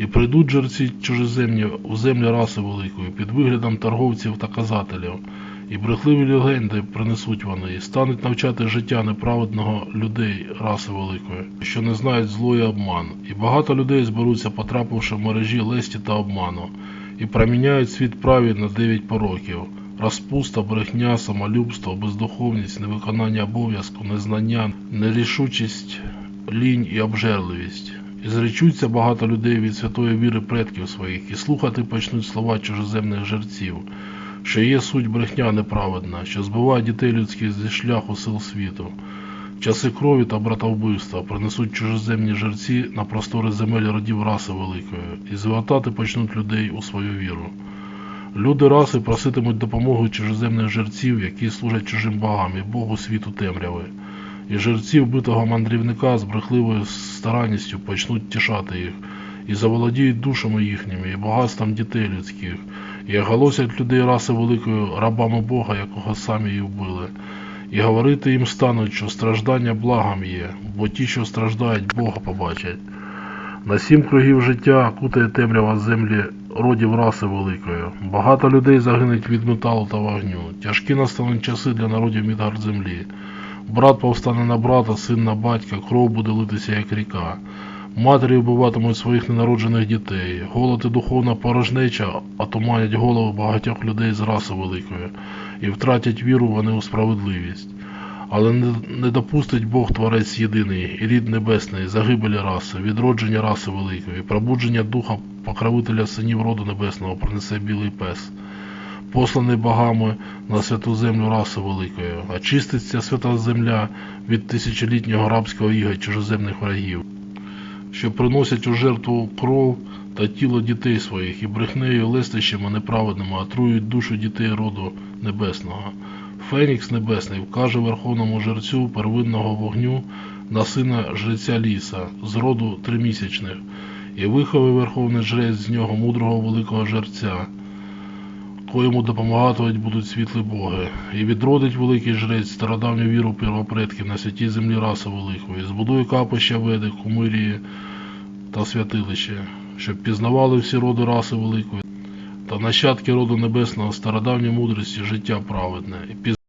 І прийдуть жерці чужеземні у землі раси великої під виглядом торговців та казателів, і брехливі легенди принесуть вони, і стануть навчати життя неправедного людей раси великої, що не знають зло і обман. І багато людей зберуться, потрапивши в мережі лесті та обману, і проміняють світ праві на дев'ять пороків. Розпуста, брехня, самолюбство, бездуховність, невиконання обов'язку, незнання, нерішучість, лінь і обжерливість. І зречуться багато людей від святої віри предків своїх, і слухати почнуть слова чужеземних жерців, що є суть брехня неправедна, що збиває дітей людських зі шляху сил світу. Часи крові та братовбивства принесуть чужеземні жерці на простори земель родів раси великої, і звертати почнуть людей у свою віру. Люди раси проситимуть допомоги чужеземних жерців, які служать чужим богам і Богу світу темряви. І жерці вбитого мандрівника з брехливою старанністю почнуть тішати їх, і заволодіють душами їхніми, і багатством дітей людських, і оголосять людей раси великої рабами Бога, якого самі і вбили. І говорити їм стануть, що страждання благом є, бо ті, що страждають, Бога побачать. На сім кругів життя кутає темрява землі родів раси великої. Багато людей загинуть від металу та вогню. Тяжкі настануть часи для народів Мідгард землі. Брат повстане на брата, син на батька, кров буде литися, як ріка. Матері вбиватимуть своїх ненароджених дітей. Голод і духовна порожнеча отуманять голови багатьох людей з раси великої і втратять віру вони у справедливість. Але не, допустить Бог Творець єдиний, і рід небесний, загибелі раси, відродження раси великої, пробудження духа покровителя синів роду небесного принесе білий пес, посланий богами на святу землю раси великої, очиститься свята земля від тисячолітнього рабського іга чужоземних врагів, що приносять у жертву кров та тіло дітей своїх, і брехнею і лестищами неправедними отрують душу дітей роду небесного. Фенікс Небесний вкаже верховному жерцю первинного вогню на сина жреця ліса з роду тримісячних, і виховає верховний жрець з нього мудрого великого жерця, коєму допомагатимуть будуть світлі боги, і відродить великий жрець стародавню віру первопредків на святій землі раси великої, збудує капища веди, кумирії та святилище, щоб пізнавали всі роди раси великої та нащадки роду небесного стародавньої мудрості життя праведне,